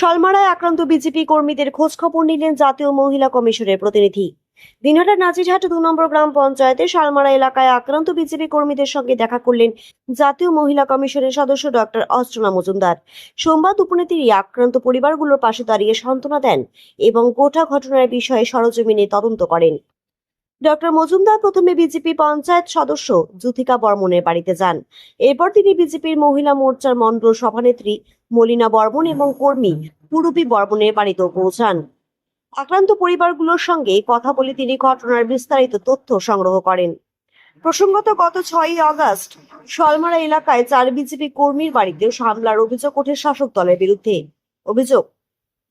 শালমারায় আক্রান্ত বিজেপি কর্মীদের খোঁজ খবর নিলেন জাতীয় মহিলা কমিশনের প্রতিনিধি। দিনহাটা নাজিরহাট দু নম্বর গ্রাম পঞ্চায়েতে শালমারা এলাকায় আক্রান্ত বিজেপি কর্মীদের সঙ্গে দেখা করলেন জাতীয় মহিলা কমিশনের সদস্য ডক্টর অর্চনা মজুমদার। সোমবার দুপুরে তিনি আক্রান্ত পরিবারগুলোর পাশে দাঁড়িয়ে সান্ত্বনা দেন এবং গোটা ঘটনার বিষয়ে সরজমিনে তদন্ত করেন। ডক্টর মজুমদার প্রথমে বিজেপি পঞ্চায়েত সদস্য যুথিকা বর্মনের বাড়িতে যান। এরপর তিনি বিজেপির মহিলা মোর্চার মন্ডল সভানেত্রী মলিনা বর্মন এবং কর্মী পুরুপি বর্মনের বাড়িতেও পৌঁছান। আক্রান্ত পরিবারগুলোর সঙ্গে কথা বলে তিনি ঘটনার বিস্তারিত তথ্য সংগ্রহ করেন। প্রসঙ্গত, গত ছয়ই আগস্ট সলমারা এলাকায় চার বিজেপি কর্মীর বাড়িতেও হামলার অভিযোগ ওঠে শাসক দলের বিরুদ্ধে। অভিযোগ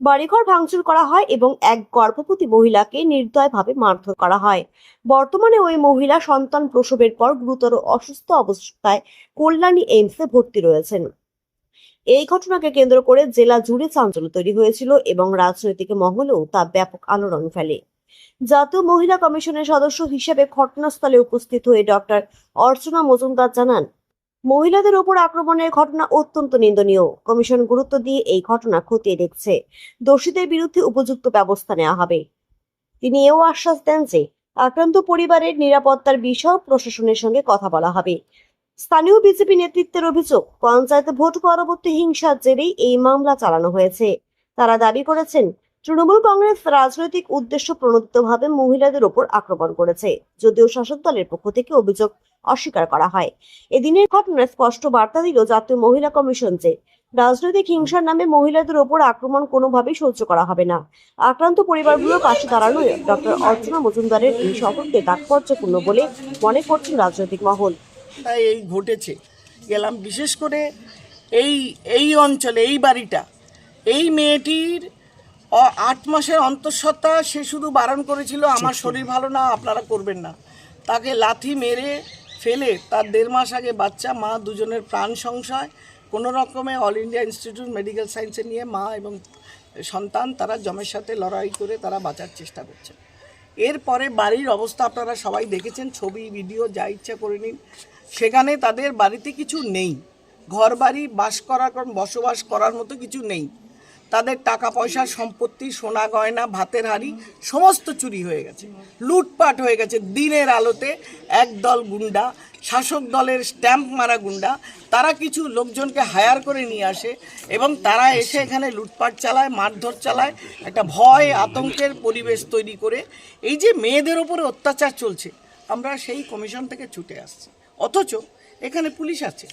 বাড়িঘর ভাঙচুর করা হয় এবং এক গর্ভবতী মহিলাকে নির্দয়ভাবে মারধর করা হয়। বর্তমানে ওই মহিলা সন্তান প্রসবের পর গুরুতর অসুস্থ অবস্থায় কল্যাণী এইমসে ভর্তি রয়েছেন। এই ঘটনাকে কেন্দ্র করে জেলা জুড়ে চাঞ্চল্য তৈরি হয়েছিল এবং রাজনৈতিক মহলেও তা ব্যাপক আলোড়ন ফেলে। জাতীয় মহিলা কমিশনের সদস্য হিসেবে ঘটনাস্থলে উপস্থিত হয়ে ডক্টর অর্চনা মজুমদার জানান মহিলাদের ওপর আক্রমণের ঘটনা অত্যন্ত নিন্দনীয়। কমিশন গুরুত্ব দিয়ে এই ঘটনা খতিয়ে দেখছে। দোষীদের বিরুদ্ধে উপযুক্ত ব্যবস্থা নেওয়া হবে। তিনি এও আশ্বাস দেন যে, আক্রান্ত পরিবারের নিরাপত্তার বিষয় প্রশাসনের সঙ্গে কথা বলা হবে। স্থানীয় বিজেপি নেতৃত্বের অভিযোগ, পঞ্চায়েত ভোট পরবর্তী হিংসার জেরেই এই মামলা চালানো হয়েছে। তারা দাবি করেছেন তৃণমূল কংগ্রেস রাজনৈতিক উদ্দেশ্য প্রণোদিতভাবে মহিলাদের ওপর আক্রমণ করেছে, যদিও শাসক দলের পক্ষ থেকে অভিযোগ অস্বীকার করা হয়। এদিনের ঘটনায় স্পষ্ট বার্তা দিল জাতীয় মহিলা কমিশন যে, রাজনৈতিক হিংসার নামে মহিলাদের ওপর আক্রমণ কোনোভাবেই সহ্য করা হবে না। আক্রান্ত পরিবারগুলোর পাশে দাঁড়ানো ডক্টর অর্চনা মজুমদারের এই সফরকে তাৎপর্যপূর্ণ বলে মনে করছেন রাজনৈতিক মহল। এই ঘটেছে। গেলাম বিশেষ করে এই এই অঞ্চলে, এই বাড়িটা, এই মেয়েটির আট মাসের অন্তঃসত্ত্বা সে শুধু বারণ করেছিল আমার শরীর ভালো না আপনারা করবেন না। তাকে লাথি মেরে ফেলে তার দেড় মাস আগে বাচ্চা মা দুজনের প্রাণ সংশয়। কোনো রকমে অল ইন্ডিয়া ইনস্টিটিউট মেডিকেল সায়েন্সে নিয়ে মা এবং সন্তান তারা জমের সাথে লড়াই করে তারা বাঁচার চেষ্টা করছে। এরপরে বাড়ির অবস্থা আপনারা সবাই দেখেছেন ছবি ভিডিও যা ইচ্ছা করে নিন। সেখানে তাদের বাড়িতে কিছু নেই। ঘর বাড়ি বাস করার বসবাস করার মতো কিছু নেই। তাদের টাকা পয়সা সম্পত্তি, সোনা গয়না, ভাতের হাড়ি, সমস্ত চুরি হয়ে গেছে। লুটপাট হয়ে গেছে দিনের আলোতে। একদল গুন্ডা, শাসক দলের স্ট্যাম্প মারা গুন্ডা, তারা কিছু লোকজনকে হায়ার করে নিয়ে আসে এবং তারা এসে এখানে লুটপাট চালায়, মারধর চালায়, একটা ভয়, আতঙ্কের পরিবেশ তৈরি করে। এই যে মেয়েদের ওপরে অত্যাচার চলছে, আমরা সেই কমিশন থেকে ছুটে আসছি। অথচ এখানে পুলিশ আছে,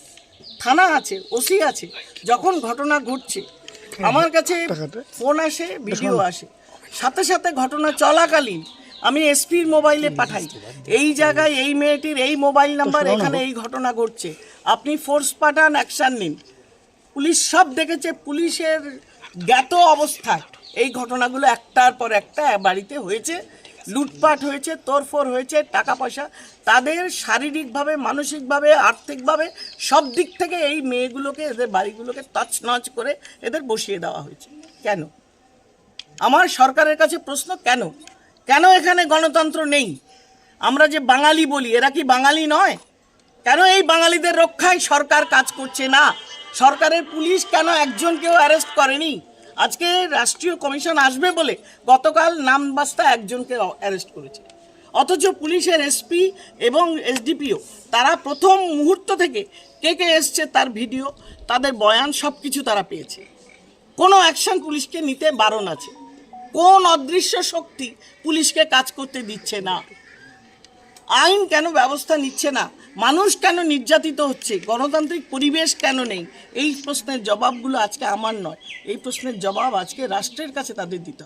থানা আছে, ওসি আছে। যখন ঘটনা ঘটছে আমার কাছে ফোন আসে ভিডিও আসে। সাথে সাথে ঘটনা চলাকালীন আমি এসপির মোবাইলে পাঠাই। এই জায়গায় এই মেয়েটির এই মোবাইল নাম্বার এখানে এই ঘটনা ঘটছে। আপনি ফোর্স পাঠান অ্যাকশান নিন। পুলিশ সব দেখেছে পুলিশের জ্ঞাত অবস্থায়। এই ঘটনাগুলো একটার পর একটা বাড়িতে হয়েছে। লুটপাট হয়েছে তোড়ফোড় হয়েছে টাকা পয়সা তাদের শারীরিকভাবে মানসিকভাবে আর্থিকভাবে সব দিক থেকে এই মেয়েগুলোকে এদের বাড়িগুলোকে তছনছ করে এদের বসিয়ে দেওয়া হয়েছে। কেন? আমার সরকারের কাছে প্রশ্ন কেন? কেন এখানে গণতন্ত্র নেই? আমরা যে বাঙালি বলি এরা কি বাঙালি নয়? কেন এই বাঙালিদের রক্ষায় সরকার কাজ করছে না? সরকারের পুলিশ কেন একজনকেও অ্যারেস্ট করেনি? আজকে রাষ্ট্রীয় কমিশন আসবে বলে গতকাল নামবাস্তা একজনকে অ্যারেস্ট করেছে। অথচ পুলিশের এসপি এবং এসডিপিও তারা প্রথম মুহূর্ত থেকে কে কে এসছে তার ভিডিও, তাদের বয়ান সব কিছু তারা পেয়েছে। কোনো অ্যাকশন পুলিশকে নিতে বারণ আছে। কোন অদৃশ্য শক্তি পুলিশকে কাজ করতে দিচ্ছে না। আইন কেন ব্যবস্থা নিচ্ছে না? মানুষ কেন নির্যাতিত হচ্ছে? গণতান্ত্রিক পরিবেশ কেন নেই? এই প্রশ্নের জবাবগুলো আজকে আমার নয়। এই প্রশ্নের জবাব আজকে রাষ্ট্রের কাছে তাদের দিতে